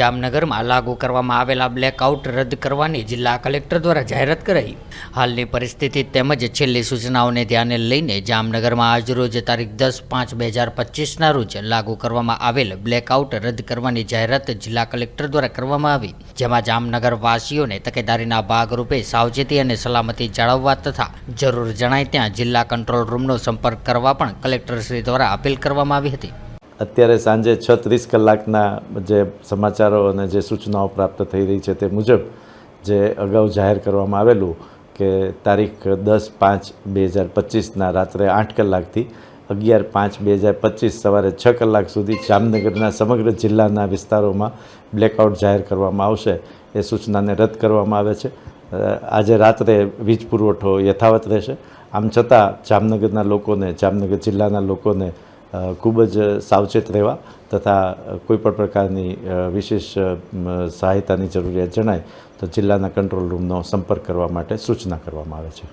જામનગરમાં લાગુ કરવામાં આવેલા બ્લેકઆઉટ રદ કરવાની જિલ્લા કલેક્ટર દ્વારા જાહેરાત કરાઈ. હાલની પરિસ્થિતિ તેમજ છેલ્લી સૂચનાઓને ધ્યાને લઈને જામનગરમાં આજરોજ તારીખ દસ પાંચ બે હજાર પચીસના રોજ લાગુ કરવામાં આવેલ બ્લેકઆઉટ રદ કરવાની જાહેરાત જિલ્લા કલેક્ટર દ્વારા કરવામાં આવી. જેમાં જામનગર વાસીઓને તકેદારીના ભાગરૂપે સાવચેતી અને સલામતી જાળવવા તથા જરૂર જણાય ત્યાં જિલ્લા કંટ્રોલ રૂમનો સંપર્ક કરવા પણ કલેક્ટરશ્રી દ્વારા અપીલ કરવામાં આવી હતી. અત્યારે સાંજે છ ત્રીસ કલાકના જે સમાચારો અને જે સૂચનાઓ પ્રાપ્ત થઈ રહી છે તે મુજબ જે અગાઉ જાહેર કરવામાં આવેલું કે તારીખ દસ પાંચ બે હજાર પચીસના રાત્રે આઠ કલાકથી અગિયાર પાંચ બે હજાર પચીસ સવારે છ કલાક સુધી જામનગરના સમગ્ર જિલ્લાના વિસ્તારોમાં બ્લેકઆઉટ જાહેર કરવામાં આવશે. એ સૂચનાને રદ કરવામાં આવે છે. આજે રાત્રે વીજ પુરવઠો યથાવત રહેશે. આમ છતાં જામનગરના લોકોને, જામનગર જિલ્લાના લોકોને ખૂબ જ સાવચેત રહેવા તથા કોઈપણ પ્રકારની વિશેષ સહાયતાની જરૂરિયાત જણાય તો જિલ્લાના કંટ્રોલ રૂમનો સંપર્ક કરવા માટે સૂચના કરવામાં આવે છે.